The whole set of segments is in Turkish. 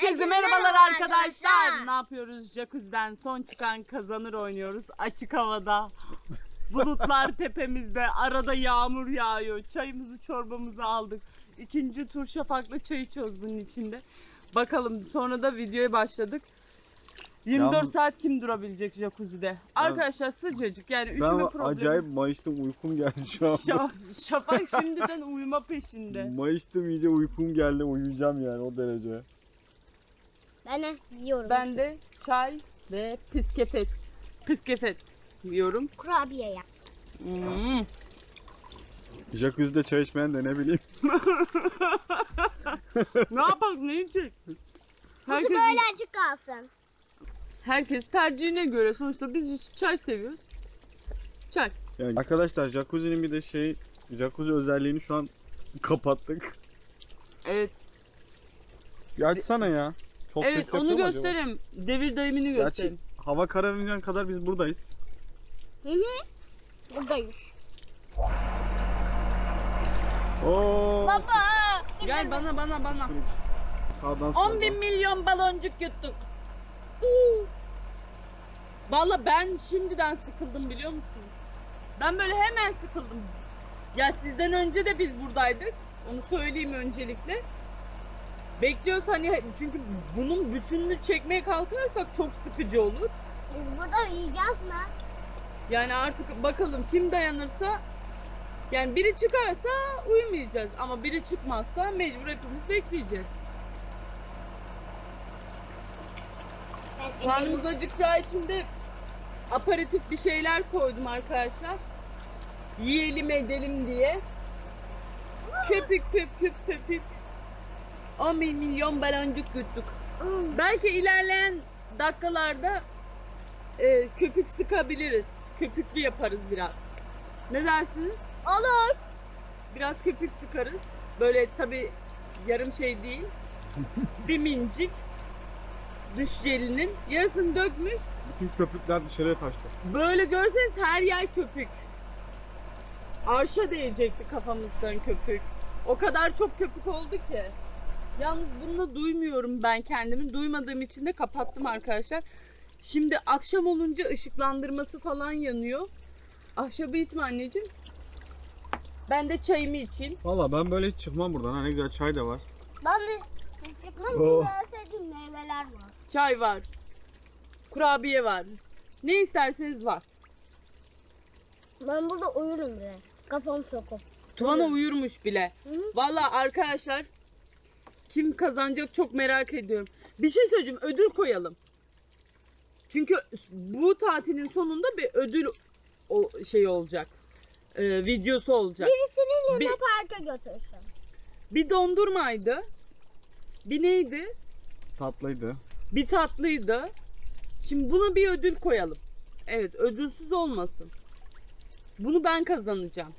Herkese merhabalar arkadaşlar. Ne yapıyoruz? Jacuzzi'den son çıkan kazanır oynuyoruz. Açık havada. Bulutlar tepemizde. Arada yağmur yağıyor. Çayımızı çorbamızı aldık. İkinci tur şafakla çay içiyoruz bunun içinde. Bakalım sonra da videoya başladık. 24 Yalnız- saat kim durabilecek jacuzzi'de? Arkadaşlar sıcacık yani üşüme Ben problemi. acayip mayıştım uykum geldi şu anda. Şa- Şafak şimdiden uyuma peşinde. Mayıştım iyice uykum geldi uyuyacağım yani o derece. Ben de yiyorum. Ben de çay ve piskefet. Piskefet yiyorum. kurabiye yap. Hmm. Jacuzzi'de çay içmeyen de ne bileyim. ne yapalım ne? Kuzu Herkes, böyle açık kalsın. herkes tercihine göre sonuçta biz çay seviyoruz. Çay. Yani arkadaşlar jacuzzi'nin bir de şey jacuzzi özelliğini şu an kapattık. Evet. Bir açsana ya. Çok ses evet yapıyor onu mu acaba? göstereyim. Devir dayımını Gerçi göstereyim. hava kararınca kadar biz buradayız. Hı hı. Buradayız. Oo. Baba. Gel bana bana bana. Sağdan 10 soldan. bin milyon baloncuk yuttuk. Valla ben şimdiden sıkıldım biliyor musunuz? Ben böyle hemen sıkıldım. Ya sizden önce de biz buradaydık. Onu söyleyeyim öncelikle. Bekliyoruz hani çünkü bunun bütününü çekmeye kalkarsak çok sıkıcı olur. Biz burada yiyeceğiz mi? Yani artık bakalım kim dayanırsa yani biri çıkarsa uyumayacağız ama biri çıkmazsa mecbur hepimiz bekleyeceğiz. Karnımız acıkacağı için de aparatif bir şeyler koydum arkadaşlar. Yiyelim edelim diye. Köpük köpük köpük. 10 bin milyon baloncuk yuttuk. Belki ilerleyen dakikalarda e, köpük sıkabiliriz. Köpüklü yaparız biraz. Ne dersiniz? Olur. Biraz köpük sıkarız. Böyle tabi yarım şey değil. bir mincik duş jelinin yarısını dökmüş. Bütün köpükler dışarıya taştı. Böyle görseniz her yer köpük. Arşa değecekti kafamızdan köpük. O kadar çok köpük oldu ki. Yalnız bununla duymuyorum ben kendimi. Duymadığım için de kapattım arkadaşlar. Şimdi akşam olunca ışıklandırması falan yanıyor. Ahşabı itme anneciğim. Ben de çayımı içeyim. Valla ben böyle hiç çıkmam buradan. Ha ne güzel çay da var. Ben de çıkmam Oh. sevdiğim meyveler var. Çay var. Kurabiye var. Ne isterseniz var. Ben burada uyurum bile. Kafam sokup. Tuvana uyurmuş bile. Hı. Valla arkadaşlar kim kazanacak çok merak ediyorum. Bir şey söyleyeceğim ödül koyalım. Çünkü bu tatilin sonunda bir ödül o şey olacak. Ee, videosu olacak. Birisinin yerine Bir- parka götürsün. Bir dondurmaydı. Bir neydi? Tatlıydı. Bir tatlıydı. Şimdi buna bir ödül koyalım. Evet ödülsüz olmasın. Bunu ben kazanacağım.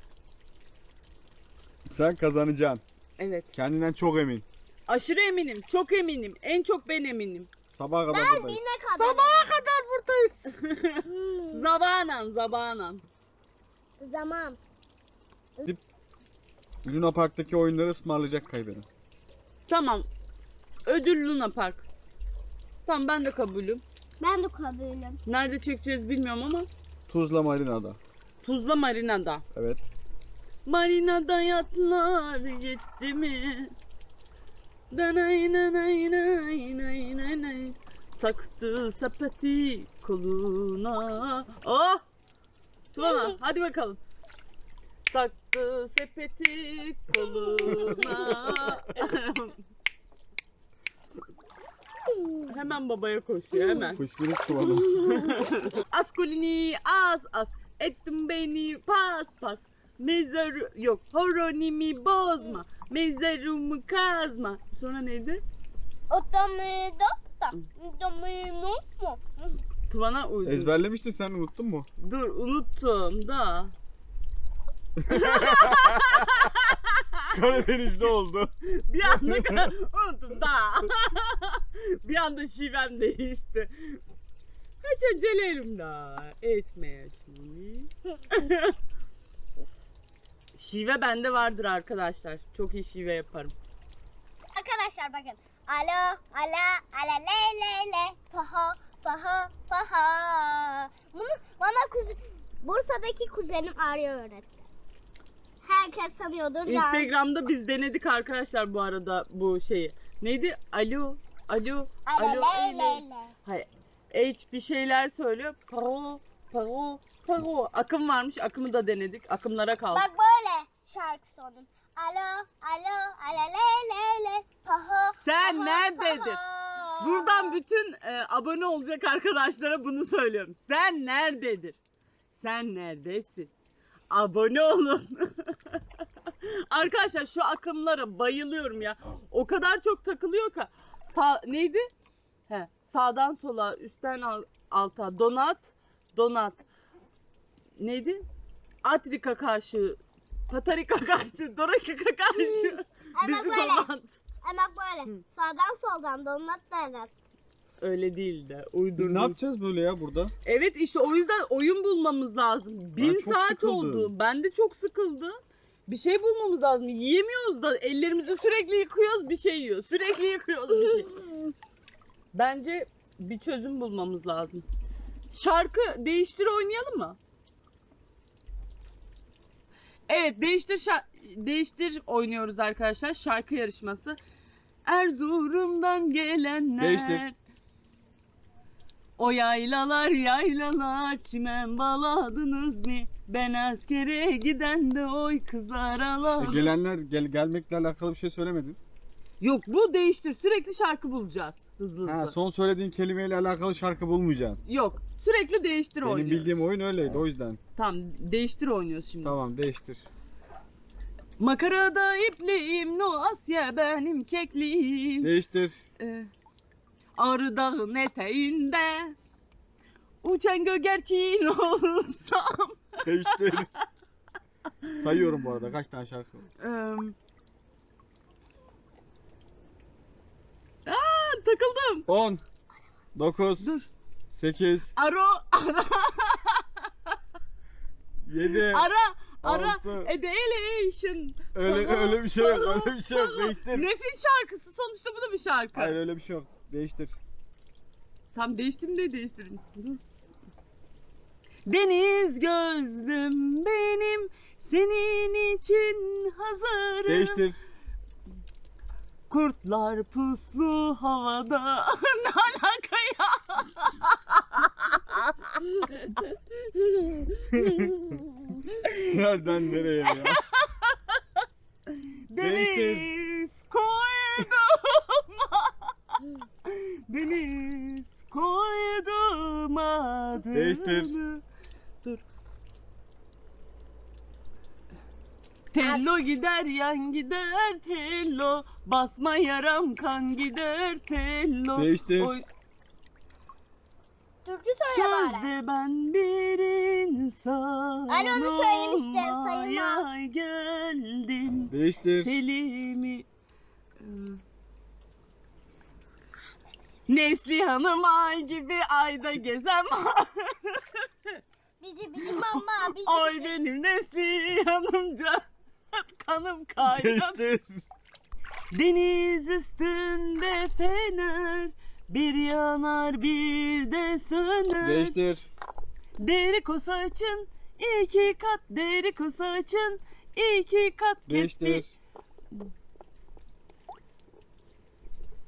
Sen kazanacaksın. Evet. Kendinden çok emin. Aşırı eminim. Çok eminim. En çok ben eminim. Sabaha kadar Ben buradayız. bine kadar. kadar buradayız. Hmm, zabanan zabanan. zaman. Luna Park'taki oyunları ısmarlayacak kaybeden. Tamam. Ödül Luna Park. Tamam ben de kabulüm. Ben de kabulüm. Nerede çekeceğiz bilmiyorum ama Tuzla Marina'da. Tuzla Marina'da. Evet. Marina'da yatlar gitti mi? Danay nanay nay nay nay nay. Taktı sepeti koluna. Oh! Tuvana hadi bakalım. Taktı sepeti koluna. hemen babaya koşuyor hemen. Fışkırık kıvamı. Askolini az az ettim beni pas pas. Mezar yok horonimi bozma. Mezarımı kazma. Sonra neydi? Otomi dokta. Otomi mutlu. Tuvana uydu. Ezberlemiştin sen unuttun mu? Dur unuttum da. Karadeniz'de oldu. Bir anda unuttum da. bir anda şivem değişti. Hiç acelelim da. Etme şimdi. Şive bende vardır arkadaşlar. Çok iyi şive yaparım. Arkadaşlar bakın. Alo, ala, ala, le, le, le. Paha, paha, paha. Bunu bana kuzen, Bursa'daki kuzenim Arya öğretti. Herkes sanıyordur. Instagram'da biz denedik arkadaşlar bu arada bu şeyi. Neydi? Alo, alo, Ala, alo. le, le. Hayır. H bir şeyler söylüyor. Paro, paro, paro. Akım varmış. Akımı da denedik. Akımlara kaldık. Bak böyle şarkısı onun. Alo, alo, ala, le, le, le. Paha, Sen paha, neredeydin? paha. Buradan bütün e, abone olacak arkadaşlara bunu söylüyorum. Sen nerededir? Sen neredesin? Abone olun. Arkadaşlar şu akımlara bayılıyorum ya. O kadar çok takılıyor ki. Sağ, neydi? He, sağdan sola, üstten al- alta. Donat, donat. Neydi? Atrika karşı, Patarika karşı, Dorakika karşı. Ama Bizi böyle. donat. Ama böyle sağdan soldan donat derler. Öyle değil de Biz uydurdum. ne yapacağız böyle ya burada? Evet işte o yüzden oyun bulmamız lazım. Bin çok saat sıkıldım. oldu. Ben de çok sıkıldım. Bir şey bulmamız lazım. Yiyemiyoruz da ellerimizi sürekli yıkıyoruz bir şey yiyor. Sürekli yıkıyoruz bir şey. Bence bir çözüm bulmamız lazım. Şarkı değiştir oynayalım mı? Evet değiştir değiştir oynuyoruz arkadaşlar. Şarkı yarışması. Erzurum'dan gelenler. Değiştir. O yaylalar yaylalar çimen baladınız mı? Ben askere giden de oy kızlar E, aladım. gelenler gel, gelmekle alakalı bir şey söylemedin. Yok bu değiştir sürekli şarkı bulacağız hızlı hızlı. Ha, son söylediğin kelimeyle alakalı şarkı bulmayacaksın. Yok sürekli değiştir Benim oynuyoruz. bildiğim oyun öyleydi o yüzden. Tamam değiştir oynuyoruz şimdi. Tamam değiştir. Makarada ipliğim no Asya benim kekliğim. Değiştir. Ee, Ağrı Dağı'nın eteğinde uçan gögerçin olsam. Değiştir. Sayıyorum bu arada kaç tane şarkı var. Eee, Aa, takıldım. 10 9 Dur. 8 Aro, ara, 7 ara, ara. Altı. Edelation. Öyle öyle bir şey yok. Öyle bir şey yok. Değiştir. Nefis şarkısı. Sonuçta bu da bir şarkı. Hayır öyle bir şey yok. Değiştir. Tam değiştim de değiştirin. Deniz gözlüm benim senin için hazırım. Değiştir. Kurtlar puslu havada. ne alaka ya? Nereden nereye ya? Deniz koydum. Deniz koydum adını. Değiştir. Dur. Tello gider yan gider tello basma yaram kan gider tello Değiştir. Oy- Türkü söyle bari. Sözde ben bir insan Anne onu söylemiştin, olmaya sayılmaz. geldim Değiştir. telimi Ee, Neslihan'ım ay gibi ayda gezem Bici bici mama bici Oy bici. benim Neslihan'ımca kanım kaynadı Değiştir. Deniz üstünde fener bir yanar bir de söner Değiştir. Deri kosa açın iki kat deri kosa açın iki kat kes bir Değiştir.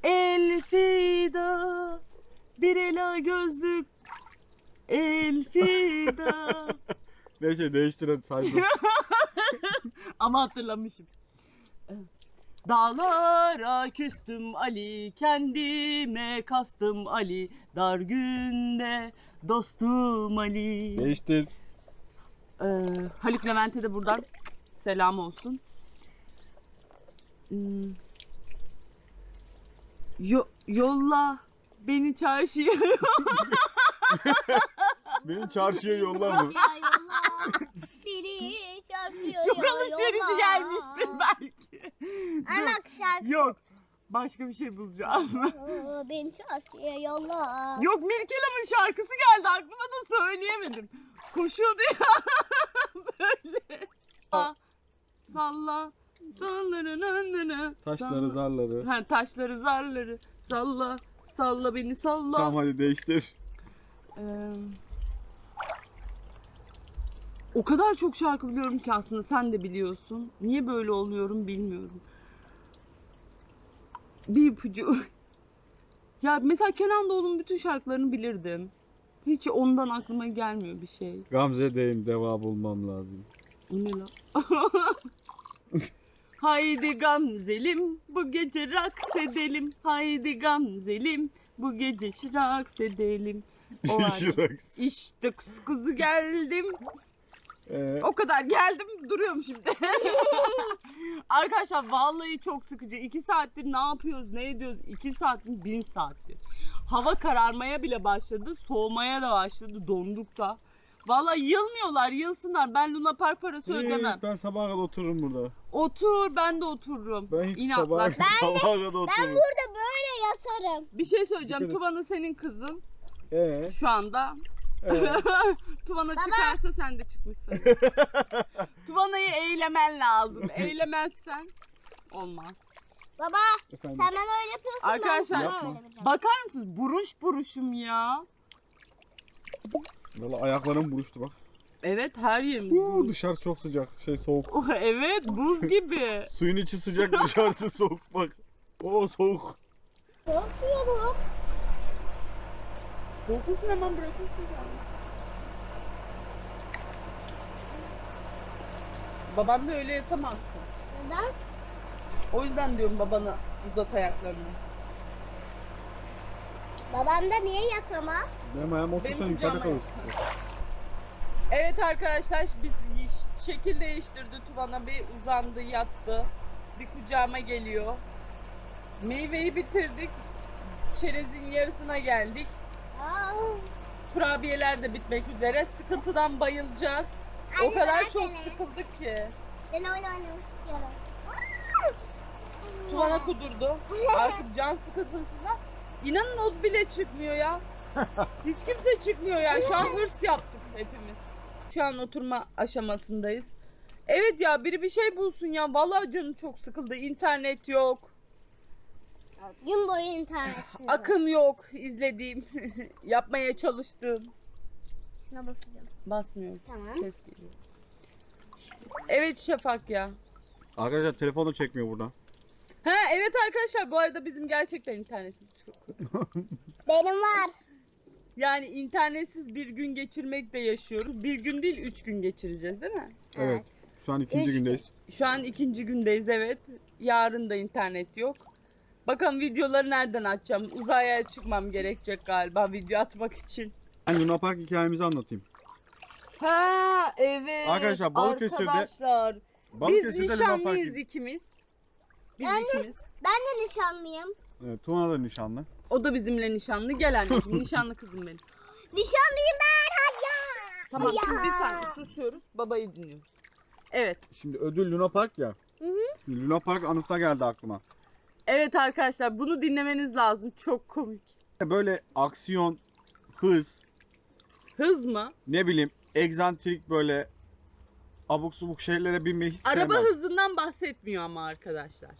Elfida bir ela gözlük Elfida Neyse değiştir hadi saydım. ama hatırlamışım. Dağlara küstüm Ali, kendime kastım Ali, dar günde dostum Ali. Değiştir. Ee, Haluk Levent'e de buradan selam olsun. Hmm. Yo- yolla beni çarşıya. Beni çarşıya yolla mı? Çarşıya yolla. Beni çarşıya Çok yolla. alışverişi gelmiştir belki. Ama Dur, şarkı. Yok. Başka bir şey bulacağım. Aa, Beni çarşıya yolla. Yok Mirkelam'ın şarkısı geldi aklıma da söyleyemedim. Koşuyordu ya böyle. Aa, Salla Dağları nanana. Taşları zarları. Ha, taşları zarları. Salla. Salla beni salla. Tamam hadi değiştir. Ee, o kadar çok şarkı biliyorum ki aslında sen de biliyorsun. Niye böyle oluyorum bilmiyorum. Bir ipucu. ya mesela Kenan Doğulu'nun bütün şarkılarını bilirdim. Hiç ondan aklıma gelmiyor bir şey. Gamze deyin deva bulmam lazım. O ne lan? Haydi Gamzelim bu gece raks edelim. Haydi Gamzelim bu gece raks edelim. O var. İşte kuzu geldim. Ee, O kadar geldim duruyorum şimdi. Arkadaşlar vallahi çok sıkıcı. İki saattir ne yapıyoruz ne ediyoruz? İki saat mi bin saattir. Hava kararmaya bile başladı. Soğumaya da başladı. Donduk da. Vallahi yılmıyorlar yılsınlar. Ben Luna Park parası iyi, ödemem. ben sabaha kadar otururum burada. Otur ben de otururum. Ben hiç İnatlar. sabaha, sabaha kadar otururum. Ben burada böyle yatarım. Bir şey söyleyeceğim. Dikkat et. Senin kızın Ee, şu anda. Ee. Tuvan'a çıkarsa sen de çıkmışsın. Tuvana'yı eğlemen lazım. Eğlemezsen olmaz. Baba Efendim. sen bana öyle yapıyorsun. Arkadaşlar, ben sana Yapma. öyle yapacağım. Bakar mısınız? Buruş buruşum ya. Valla ayaklarım buruştu bak. Evet her yerim. Uuu, buz. dışarı çok sıcak. Şey soğuk. Oh, evet buz gibi. Suyun içi sıcak dışarısı soğuk bak. Oo soğuk. Korkuyorum. Korkusun hemen bırakırsın Baban da öyle yatamazsın. Neden? O yüzden diyorum babana uzat ayaklarını. Babam da niye yatamaz? Benim ayağım otursa Benim yukarıda kucağıma kalır. Evet arkadaşlar biz şekil değiştirdi Tuvana bir uzandı yattı. Bir kucağıma geliyor. Meyveyi bitirdik. Çerezin yarısına geldik. Aa. Kurabiyeler de bitmek üzere. Sıkıntıdan bayılacağız. o Anne, kadar çok seni. sıkıldık ki. Ben oyun oynamak istiyorum. Tuvana kudurdu. Artık can sıkıntısından. İnanın o bile çıkmıyor ya. Hiç kimse çıkmıyor ya. Şu an hırs yaptık hepimiz. Şu an oturma aşamasındayız. Evet ya biri bir şey bulsun ya. Vallahi canım çok sıkıldı. İnternet yok. Gün boyu internet. Akım yok izlediğim. Yapmaya çalıştığım. Şuna basacağım. Basmıyor. Tamam. Ses geliyor. Evet Şafak ya. Arkadaşlar telefonu çekmiyor buradan. Ha evet arkadaşlar bu arada bizim gerçekten internetimiz yok. Benim var. Yani internetsiz bir gün geçirmek de yaşıyoruz. Bir gün değil üç gün geçireceğiz değil mi? Evet. Şu an ikinci Üç- gündeyiz. Şu an ikinci gündeyiz evet. Yarın da internet yok. Bakalım videoları nereden açacağım? Uzaya çıkmam gerekecek galiba video atmak için. Ben Luna Park hikayemizi anlatayım. Ha evet. Arkadaşlar, Balıkesir'de- Arkadaşlar biz Balıkesir'de Luna Park. nişanlıyız ikimiz. Biz Ben de- ikimiz. Ben de nişanlıyım. Evet, Tuna da nişanlı. O da bizimle nişanlı. Gel anneciğim nişanlı kızım benim. Nişanlıyım ben. Ya. Tamam Ya. şimdi bir saniye susuyoruz. Babayı dinliyoruz. Evet. Şimdi ödül Luna Park ya. Hı hı. Şimdi Luna Park anısa geldi aklıma. Evet arkadaşlar bunu dinlemeniz lazım. Çok komik. Böyle aksiyon, hız, Hız mı? ne bileyim egzantrik böyle abuk subuk şeylere binmeyi hiç Araba sevmem. hızından bahsetmiyor ama arkadaşlar.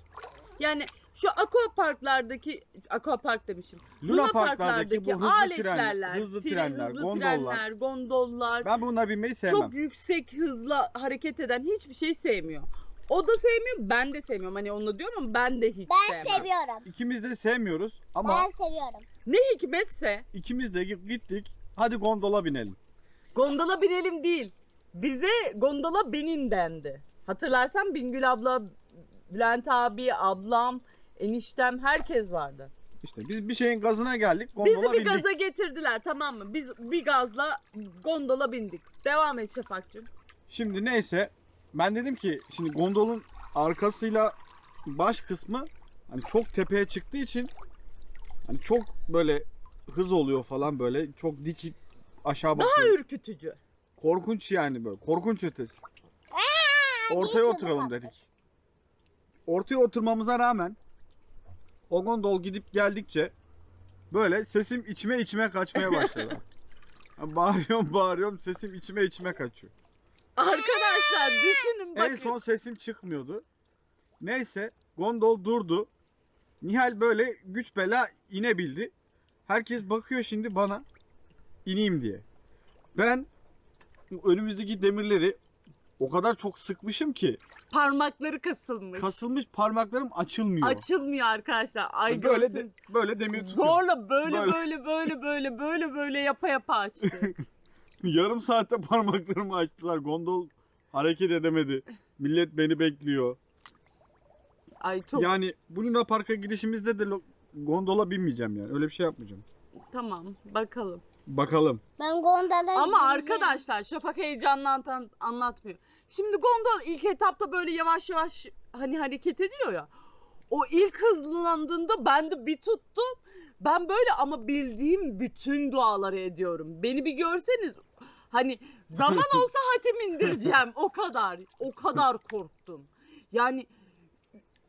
Yani şu aqua parklardaki aqua park demişim. Luna Parklardaki bu hızlı tren, aletlerler, hızlı tren- trenler, hızlı gondollar. trenler, gondollar, Ben bunları binmeyi sevmem. çok yüksek hızla hareket eden hiçbir şey sevmiyor. O da sevmiyor, ben de sevmiyorum. Hani onu diyorum ama ben de hiç Ben sevmem. seviyorum. İkimiz de sevmiyoruz ama Ben seviyorum. Ne hikmetse ikimiz de gittik. Hadi gondola binelim. Gondola binelim değil. Bize gondola binin dendi. Hatırlarsan Bingül abla, Bülent abi, ablam, eniştem herkes vardı. İşte biz bir şeyin gazına geldik. Gondola Bizi bir bindik. gaza getirdiler tamam mı? Biz bir gazla gondola bindik. Devam et Şafak'cığım. Şimdi neyse ben dedim ki şimdi gondolun arkasıyla baş kısmı hani çok tepeye çıktığı için hani çok böyle hız oluyor falan böyle çok dik aşağı Daha bakıyor. ürkütücü. Korkunç yani böyle korkunç ötesi. Ortaya oturalım dedik. Ortaya oturmamıza rağmen o gondol gidip geldikçe böyle sesim içime içime kaçmaya başladı. Yani bağırıyorum bağırıyorum sesim içime içime kaçıyor. Arkadaşlar düşünün bakın. En son sesim çıkmıyordu. Neyse gondol durdu. Nihal böyle güç bela inebildi. Herkes bakıyor şimdi bana ineyim diye. Ben önümüzdeki demirleri o kadar çok sıkmışım ki Parmakları kasılmış. kasılmış parmaklarım açılmıyor. Açılmıyor arkadaşlar. Ay böyle de, görseniz. böyle demir tutuyor. Zorla böyle Böyle. böyle böyle böyle böyle böyle yapa yapa açtı. Yarım saatte parmaklarımı açtılar. Gondol hareket edemedi. Millet beni bekliyor. Ay çok Yani bu Luna Park'a gidişimizde de lo- gondola binmeyeceğim yani. Öyle bir şey yapmayacağım. tamam bakalım. Bakalım. Ben gondola Ama arkadaşlar Şafak heyecanla anlat- anlatmıyor. Şimdi gondol ilk etapta böyle yavaş yavaş hani hareket ediyor ya. O ilk hızlandığında ben de bir tuttum. Ben böyle ama bildiğim bütün duaları ediyorum. Beni bir görseniz hani zaman olsa hatim indireceğim. O kadar. O kadar korktum. Yani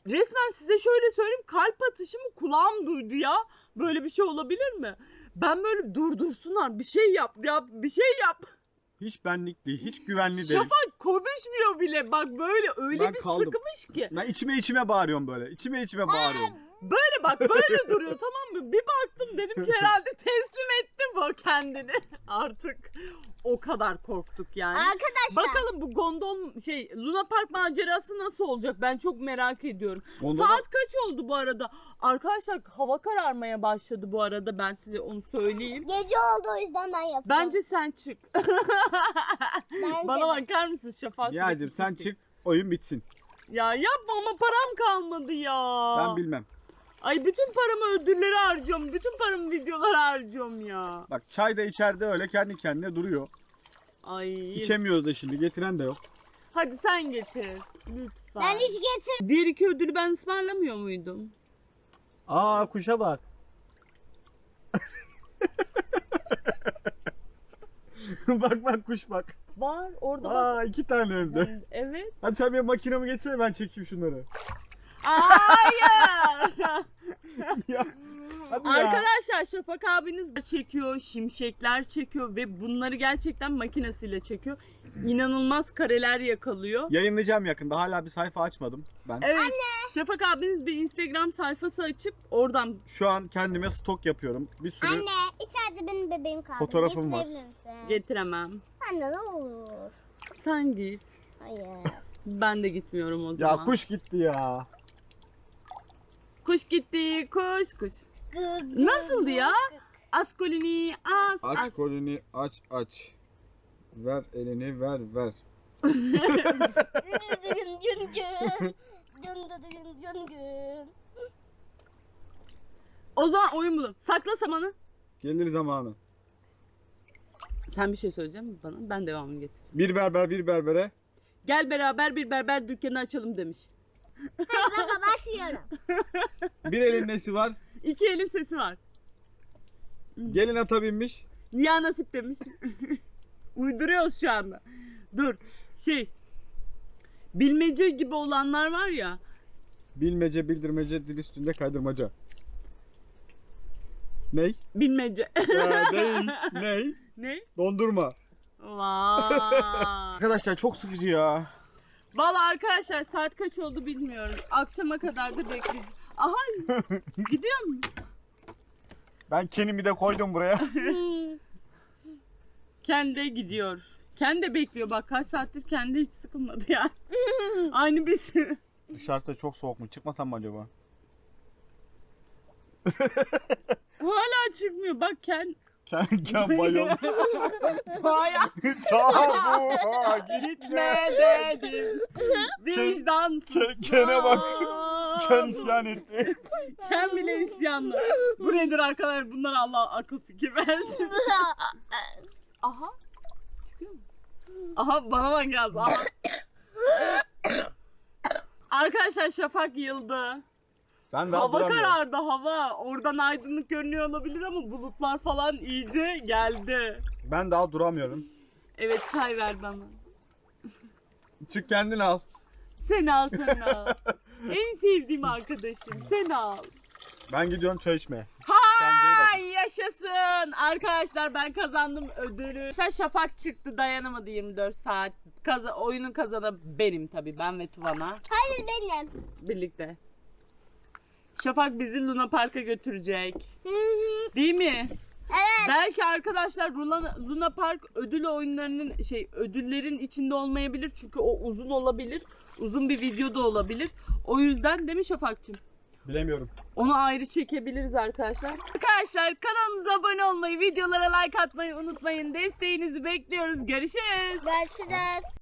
resmen size şöyle söyleyeyim kalp atışımı kulağım duydu ya. Böyle bir şey olabilir mi? Ben böyle durdursunlar bir şey yap yap bir şey yap. Hiç benlik değil. Hiç güvenli değil. Şafak konuşmuyor bile. Bak böyle öyle Ben bir kaldım. sıkmış ki. Ben içime içime bağırıyorum böyle. İçime içime bağırıyorum. Böyle bak böyle duruyor tamam mı? Bir baktım dedim ki herhalde teslim etti bu kendini. Artık o kadar korktuk yani. Arkadaşlar. Bakalım bu gondol şey Luna Park macerası nasıl olacak? Ben çok merak ediyorum. Gondola- Saat kaç oldu bu arada? Arkadaşlar hava kararmaya başladı bu arada ben size onu söyleyeyim. Gece oldu o yüzden ben yatıyorum. Bence sen çık. Bence Bana de. bakar mısın Şafak? Nihay'cim sen çık. Oyun bitsin. Ya yapma ama param kalmadı ya. Ben bilmem. Ay bütün paramı ödüllere harcıyorum. Bütün paramı videolara harcıyorum ya. Bak çay da içeride öyle kendi kendine duruyor. Ay. İçemiyoruz da şimdi. Getiren de yok. Hadi sen getir. Lütfen. Ben hiç getir. Diğer iki ödülü ben ısmarlamıyor muydum? Aa kuşa bak. bak bak kuş bak. Var orada bak. Aa iki tane önde. Evet. Hadi sen benim makinamı getirsene ben çekeyim şunları. Hayır. Ya. Hadi ya. Arkadaşlar Şafak abiniz çekiyor, şimşekler çekiyor ve bunları gerçekten makinesiyle çekiyor. İnanılmaz kareler yakalıyor. Yayınlayacağım yakında. Hala bir sayfa açmadım ben. Evet. Şafak abiniz bir Instagram sayfası açıp oradan Şu an kendime stok yapıyorum. Bir sürü Anne içeride benim bebeğim kaldı. Fotoğrafım var. Getirebilir misin? getiremem. Anne ne olur. Sen git. Hayır. Ben de gitmiyorum o ya zaman. kuş gitti ya. Kuş gitti, kuş kuş. Nasıldı ya? Askolini as Aç as. kolini aç aç. Ver elini ver ver. Gün gün gün gün. Gün gün gün gün. O zaman oyun bulun. Sakla samanı. Gelir zamanı. Sen bir şey söyleyecek misin bana? Ben devamını getireceğim. Bir berber bir berbere. Gel beraber bir berber dükkanı açalım demiş. Hadi baba başlıyorum. Bir elin nesi var? İki elin sesi var. Gelin ata binmiş. Ya nasip demiş. Uyduruyoruz şu anda. Dur. Şey. Bilmece gibi olanlar var ya. Bilmece bildirmece dil üstünde kaydırmaca. Ney? Bilmece. Ya, değil. Ney? ne? Dondurma. Vay. Arkadaşlar çok sıkıcı ya. Valla arkadaşlar saat kaç oldu bilmiyorum. Akşama kadar da bekleyeceğiz. Aha gidiyor mu? Ben kendimi de koydum buraya. Kendi gidiyor. Kendi bekliyor bak kaç saattir kendi hiç sıkılmadı ya. Aynı biz. Dışarıda çok soğuk mu? Çıkmasam mı acaba? Hala çıkmıyor. Bak kendi. Kenken bayon. Doğaya Sağ bu. Gitme. gitme dedim. Vicdansız. Ke- Kene bak. Ken isyan etti. Ken bile isyanlı. Bu nedir arkadaşlar? Bunlar Allah akıl fikir versin. Aha. Çıkıyor mu? Aha bana bak yaz. Aha. Arkadaşlar şafak yıldı. Ben daha hava duramıyorum. karardı hava. Oradan aydınlık görünüyor olabilir ama bulutlar falan iyice geldi. Ben daha duramıyorum. Evet çay ver bana. Çık kendin al. Sen al sen al. en sevdiğim arkadaşım sen al. Ben gidiyorum çay içmeye. Hayır. yaşasın. Arkadaşlar ben kazandım ödülü. Sen Şafak çıktı dayanamadı 24 saat. Kaza oyunun kazanı benim tabii ben ve Tuvana Hayır benim. birlikte. Şafak bizi Luna Park'a götürecek. Hı hı. Değil mi? Evet. Belki arkadaşlar Luna, Luna Park ödül oyunlarının şey ödüllerin içinde olmayabilir çünkü o uzun olabilir. Uzun bir video da olabilir. O yüzden değil mi Şafak'cığım? Bilemiyorum. Onu ayrı çekebiliriz arkadaşlar. Arkadaşlar kanalımıza abone olmayı, videolara like atmayı unutmayın. Desteğinizi bekliyoruz. Görüşürüz. Görüşürüz.